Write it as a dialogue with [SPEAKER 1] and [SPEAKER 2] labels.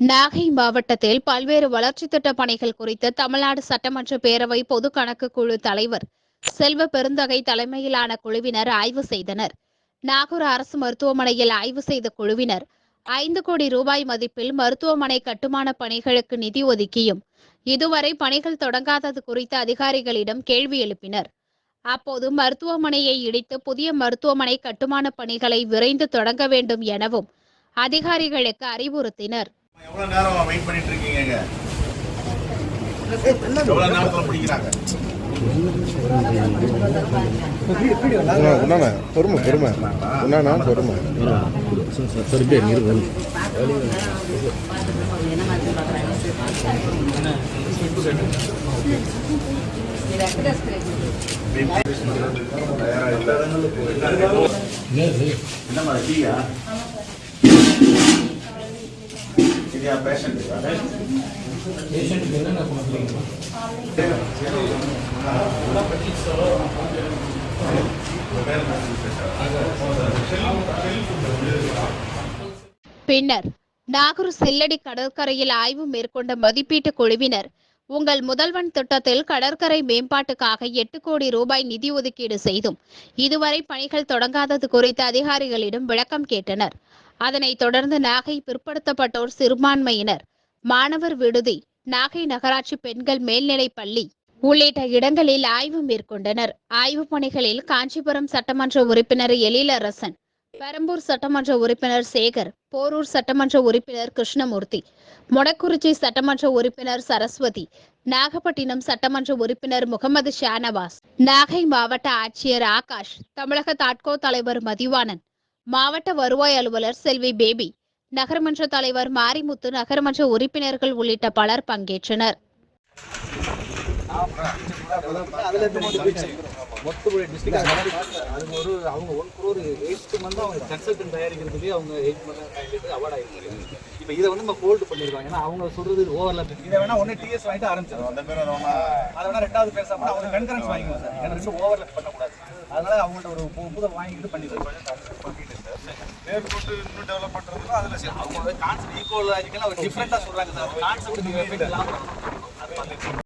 [SPEAKER 1] நாகை மாவட்டத்தில் பல்வேறு வளர்ச்சி திட்ட பணிகள் குறித்து தமிழ்நாடு சட்டமன்ற பேரவை பொது கணக்கு குழு தலைவர் செல்வ பெருந்தகை தலைமையிலான குழுவினர் ஆய்வு செய்தனர். நாகூர் அரசு மருத்துவமனையில் ஆய்வு செய்த குழுவினர் ஐந்து கோடி ரூபாய் மதிப்பில் மருத்துவமனை கட்டுமான பணிகளுக்கு நிதி ஒதுக்கியும் இதுவரை பணிகள் தொடங்காதது குறித்து அதிகாரிகளிடம் கேள்வி எழுப்பினர். அப்போது மருத்துவமனையை இடித்து புதிய மருத்துவமனை கட்டுமான பணிகளை விரைந்து தொடங்க வேண்டும் எனவும் அதிகாரிகளுக்கு அறிவுறுத்தினர்.
[SPEAKER 2] எவ்வளவு நேரம் வெயிட் பண்ணிட்டு இருக்கீங்க எவ்வளவு நேரத்துல முடிக்கிறாங்க?
[SPEAKER 3] என்னண்ணா பொறுமை பொறுமை. என்னண்ணா பொறுமை?
[SPEAKER 2] என்னம்மா டீயா? இதா பேஷண்ட்
[SPEAKER 1] பின்னர் நாகூர் சில்லடி கடற்கரையில் ஆய்வு மேற்கொண்ட மதிப்பீட்டு குழுவினர் உங்கள் முதல்வன் திட்டத்தில் கடற்கரை மேம்பாட்டுக்காக எட்டு கோடி ரூபாய் நிதி ஒதுக்கீடு செய்தும் இதுவரை பணிகள் தொடங்காதது குறித்து அதிகாரிகளிடம் விளக்கம் கேட்டனர். அதனைத் தொடர்ந்து நாகை பிற்படுத்தப்பட்டோர் சிறுபான்மையினர் மாணவர் விடுதி நாகை நகராட்சி பெண்கள் மேல்நிலைப் பள்ளி உள்ளிட்ட இடங்களில் ஆய்வு மேற்கொண்டனர். ஆய்வுப் பணிகளில் காஞ்சிபுரம் சட்டமன்ற உறுப்பினர் எழிலரசன் பெரம்பூர் சட்டமன்ற உறுப்பினர் சேகர் போரூர் சட்டமன்ற உறுப்பினர் கிருஷ்ணமூர்த்தி மொடக்குறிச்சி சட்டமன்ற உறுப்பினர் சரஸ்வதி நாகப்பட்டினம் சட்டமன்ற உறுப்பினர் முகமது ஷானவாஸ் நாகை மாவட்ட ஆட்சியர் ஆகாஷ் தமிழக தாட்கோ தலைவர் மதிவாணன் மாவட்ட வருவாய் அலுவலர் செல்வி பேபி நகர்மன்ற தலைவர் மாரிமுத்து நகர்மன்ற உறுப்பினர்கள் உள்ளிட்ட பலர் பங்கேற்றனர்.
[SPEAKER 4] இப்போ இதை வந்து நம்ம ஹோல்டு பண்ணிருக்காங்க ஏன்னா அவங்க சொல்றது ஓவர்லாப் இதை வேணா ஒன்று டிஎஸ் வாங்கிட்டு ஆரம்பிச்சிடும்
[SPEAKER 2] அந்த பேர்
[SPEAKER 4] அதை வேணா ரெண்டாவது அவங்க கன்கரன்ஸ் சார். ஏன்னா ரெண்டும் ஓவர்லாப் பண்ணக்கூடாது. அதனால அவங்கள்ட்ட ஒரு புதை வாங்கிட்டு பண்ணிக்கலாம்
[SPEAKER 2] மேற்கொண்டு இன்னும் டெவலப் பண்றதுன்னா அதுல
[SPEAKER 4] அவங்க கான்செப்ட் ஈக்குவலாஜிக்கலாக டிஃப்ரெண்ட்டாக சொல்றாங்க சார். கான்செப்ட்